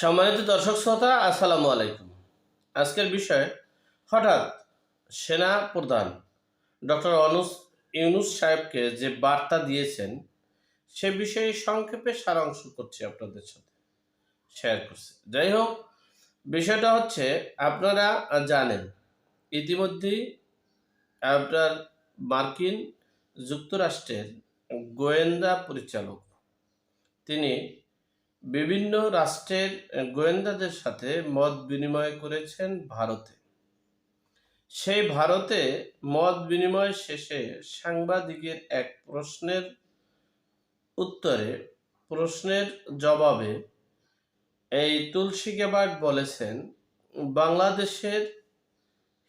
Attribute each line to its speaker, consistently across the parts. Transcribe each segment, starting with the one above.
Speaker 1: সম্মানিত দর্শক শ্রোতা, আসসালামু আলাইকুম। আজকের বিষয় হঠাৎ সেনা প্রধান ডক্টর অনুস ইউনুস সাহেবকে যে বার্তা দিয়েছেন, সে বিষয়ে সংক্ষেপে সারাংশ করছি আপনাদের সাথে শেয়ার করছি। যাই হোক, বিষয়টা হচ্ছে, আপনারা জানেন, ইতিমধ্যেই আপনার মার্কিন যুক্তরাষ্ট্রের গোয়েন্দা পরিচালক, তিনি বিভিন্ন রাষ্ট্রের গোয়েন্দাদের সাথে মত বিনিময় করেছেন ভারতে। সেই ভারতে মত বিনিময় শেষে সাংবাদিকের এক প্রশ্নের উত্তরে, প্রশ্নের জবাবে এই তুলসী গেবার্ড বলেছেন, বাংলাদেশের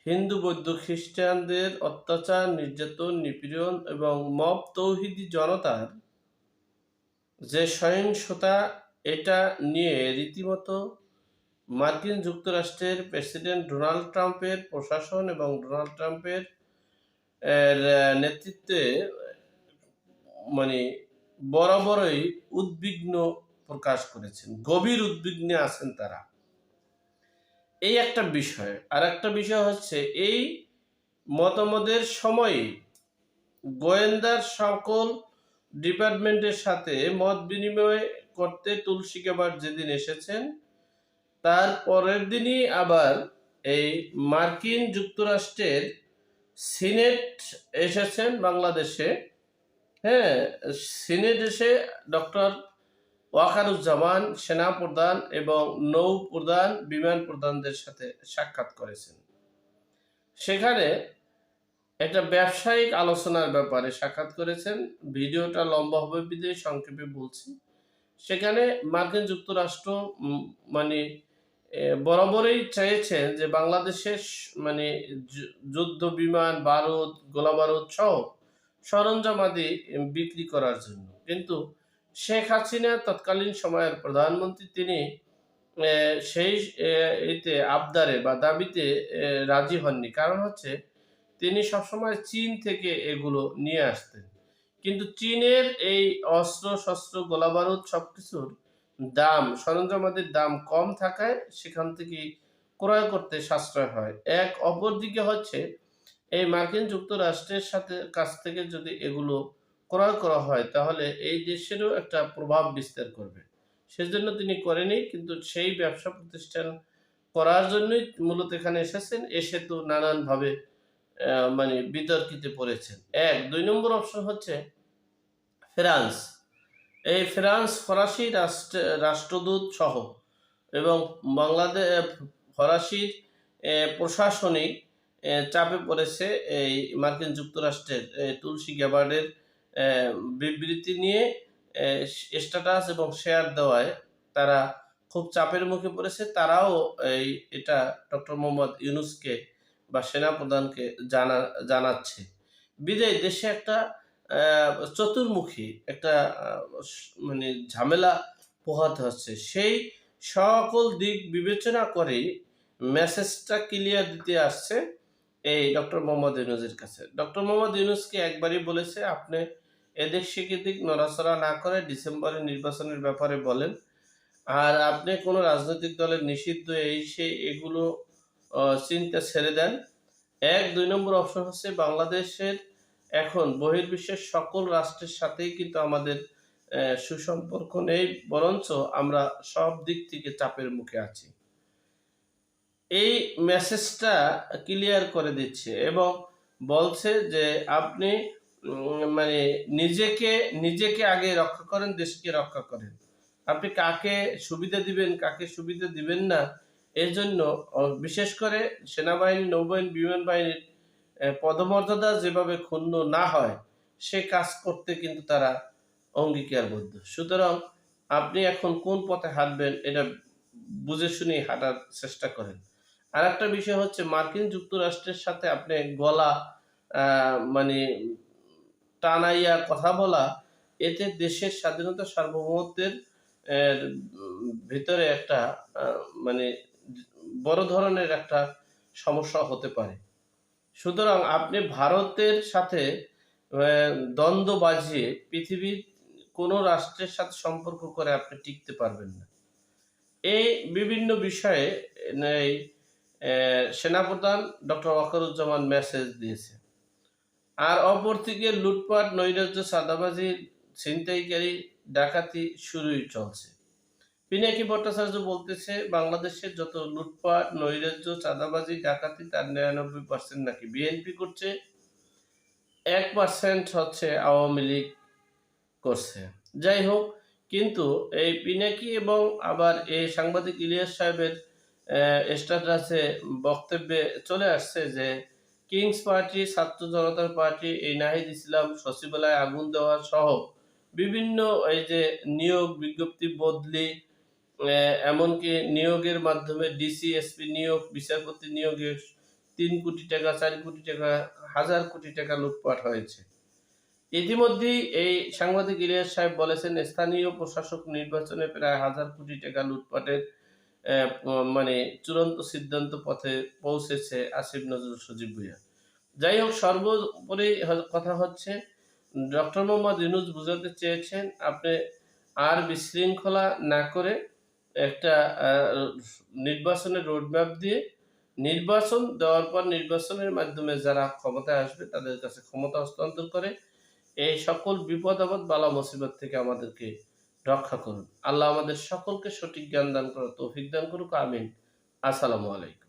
Speaker 1: হিন্দু, বৌদ্ধ, খ্রিস্টানদের অত্যাচার, নির্যাতন, নিপীড়ন এবং মব তৌহিদি জনতার যে সহিংসতা এটা নিয়ে রীতিমতো মার্কিন যুক্তরাষ্ট্রের প্রেসিডেন্ট ডোনাল্ড ট্রাম্পের প্রশাসন এবং ডোনাল্ড ট্রাম্পের নেতৃত্বে মানে বরাবরই উদ্বিগ্ন প্রকাশ করেছেন, গভীর উদ্বিগ্নে আছেন তারা। এই একটা বিষয়। আর একটা বিষয় হচ্ছে, এই মতামতের সময়ে গোয়েন্দার সকল ডিপার্টমেন্টের সাথে মত বিনিময় করতে তুলসী কেবার যেদিন এসেছেন, তার পরের দিনই আবার এই মার্কিন যুক্তরাষ্ট্রের সিনেট এসেছেন বাংলাদেশে। হ্যাঁ সিনেট এসে ডক্টর ওয়াকারুজ্জামান সেনা প্রধান এবং নৌ প্রধান বিমান প্রধানদের সাথে সাক্ষাৎ করেছেন। সেখানে একটা ব্যবসায়িক আলোচনার ব্যাপারে সাক্ষাৎ করেছেন। ভিডিওটা লম্বা হবে বিদে সংক্ষেপে বলছি। সেখানে মার্কিন যুক্তরাষ্ট্র মানে বরাবরই চেয়েছেন যে বাংলাদেশের মানে যুদ্ধ, বিমান বারুদ গোলা বারুদ সহ সরঞ্জামাদি বিক্রি করার জন্য। কিন্তু শেখ হাসিনা তৎকালীন সময়ের প্রধানমন্ত্রী, তিনি সেই এতে আবদারে বা দাবিতে রাজি হননি। কারণ হচ্ছে তিনি সবসময় চীন থেকে এগুলো নিয়ে আসতেন। কিন্তু চীনের এই অস্ত্র, শস্ত্র, গোলাবারুদ সবকিছুর দাম, সরঞ্জামাদের দাম কম থাকায় সেখান থেকে ক্রয় করতে সাশ্রয় হয়। এক অপরদিকে হচ্ছে, এই মার্কিন যুক্তরাষ্ট্রের সাথে কাছ থেকে যদি এগুলো ক্রয় করা হয়, তাহলে এই দেশেরও একটা প্রভাব বিস্তার করবে। সেজন্য তিনি করেনি, কিন্তু সেই ব্যবসা প্রতিষ্ঠান করার জন্যই মূলত এখানে এসেছেন। এসে তো নানানভাবে মানে বিতর্কিতে পড়েছেন। এক, দুই নম্বর অপশন হচ্ছে ফ্রান্স। এই ফ্রান্স ফরাসি রাষ্ট্র, রাষ্ট্রদূত সহ এবং বাংলাদেশ ফরাসির প্রশাসনিক চাপে পড়েছে এই মার্কিন যুক্তরাষ্ট্রের তুলসী গ্যাবার্ডের বিবৃতি নিয়ে স্ট্যাটাস এবং শেয়ার দেওয়ায় তারা খুব চাপের মুখে পড়েছে। তারাও এই, এটা ডক্টর মোহাম্মদ ইউনুসকে বা সেনাপ্রধানকে জানা, জানাচ্ছে। বিদায়, দেশে একটা চতুর্মুখী একটা মানে ঝামেলা পোহাতে হচ্ছে। সেই সকল দিক বিবেচনা করেই মেসেজটা ক্লিয়ার দিতে আসছে এই ডক্টর মোহাম্মদ ইউনুসের কাছে। ডক্টর মোহাম্মদ ইউনুসকে একবারই বলেছে, আপনি এদিক সেদিক নড়াচড়া না করে ডিসেম্বরে নির্বাচনের ব্যাপারে বলেন। আর আপনি কোনো রাজনৈতিক দলের নিষিদ্ধ এই সেই এগুলো চিন্তা ছেড়ে দেন। এক, দুই নম্বর অপশন হচ্ছে বাংলাদেশের এখন বহির্বিশ্বের সকল রাষ্ট্রের সাথেই কিন্তু আমাদের সুসম্পর্ক নেই, বরঞ্চ আমরা সব দিক থেকে চাপের মুখে আছি। এই মেসেজটা ক্লিয়ার করে দিচ্ছে এবং বলছে যে আপনি মানে নিজেকে নিজেকে আগে রক্ষা করেন, দেশকে রক্ষা করেন। আপনি কাকে সুবিধা দিবেন, কাকে সুবিধা দিবেন না এর জন্য বিশেষ করে সেনাবাহিনী, নৌবাহিনী, বিমান বাহিনীর পদমর্যাদা যেভাবে ক্ষুণ্ণ না হয়, সে কাজ করতে কিন্তু তারা অঙ্গীকারবদ্ধ। সুতরাং আপনি এখন কোন পথে হাঁটবেন এটা বুঝে শুনে হাঁটার চেষ্টা করেন। আর একটা বিষয় হচ্ছে মার্কিন যুক্তরাষ্ট্রের সাথে আপনি গলা মানে টানাইয়া কথা বলা, এতে দেশের স্বাধীনতা সার্বভৌমত্বের ভিতরে একটা মানে বড় ধরনের একটা সমস্যা হতে পারে। সুতরাং আপনি ভারতের সাথে দ্বন্দ্ব বাজিয়ে পৃথিবীর কোনো রাষ্ট্রের সাথে সম্পর্ক করে আপনি টিকতে পারবেন না। এই বিভিন্ন বিষয়ে এই সেনাপ্রধান ডক্টর ওয়াকারুজ্জামান মেসেজ দিয়েছে। আর অপরদিকে লুটপাট, নৈরাজ্য সাদাবাজি ছিনতাইকারী, ডাকাতি শুরুই চলছে। পিনাকি ভট্টাচার্য বলতেছে বাংলাদেশের যত লুটপাট, নৈরাজ্য, চাঁদাবাজি, ডাকাতি, তার নিরানব্বই পার্সেন্ট নাকি বিএনপি করছে। এক পার্সেন্ট হচ্ছে আওয়ামী লীগ করছে। যাই হোক, কিন্তু এই পিনাকি এবং আবার এই সাংবাদিক ইলিয়াস সাহেবের স্ট্যাটাসে বক্তব্যে চলে আসছে যে, কিংস পার্টি, ছাত্র জনতার পার্টি, এই নাহিদ ইসলাম, সচিবালয়ে আগুন দেওয়া সহ বিভিন্ন এই যে নিয়োগ বিজ্ঞপ্তি বদলি এমনকি নিয়োগের মাধ্যমে ডিসি, এসপি নিয়োগ, বিচারপতি নিয়োগে তিন কোটি টাকা, চার কোটি টাকা, হাজার কোটি টাকা লুটপাট হয়েছে। ইতিমধ্যেই এই সাংবাদিক ইলিয়াস সাহেব বলেছেন, স্থানীয় প্রশাসক নির্বাচনে প্রায় হাজার কোটি টাকা লুটপাটের মানে চূড়ান্ত সিদ্ধান্ত পথে পৌঁছেছে আসিফ নজরুল সজীব ভুইয়া। যাই হোক, সর্বোপরি কথা হচ্ছে, ডক্টর মোহাম্মদ ইউনুস বুঝাতে চেয়েছেন, আপনি আর বিশৃঙ্খলা না করে একটা নির্বাচনের রোডম্যাপ দিয়ে নির্বাচন দেওয়ার পর নির্বাচনের মাধ্যমে যারা ক্ষমতায় আসবে তাদের কাছে ক্ষমতা হস্তান্তর করে এই সকল বিপদ আপদ বালা মুসিবত থেকে আমাদেরকে রক্ষা করুন। আল্লাহ আমাদের সকলকে সঠিক জ্ঞান দান করো তৌফিক দান করুক। আমিন। আসসালামু আলাইকুম।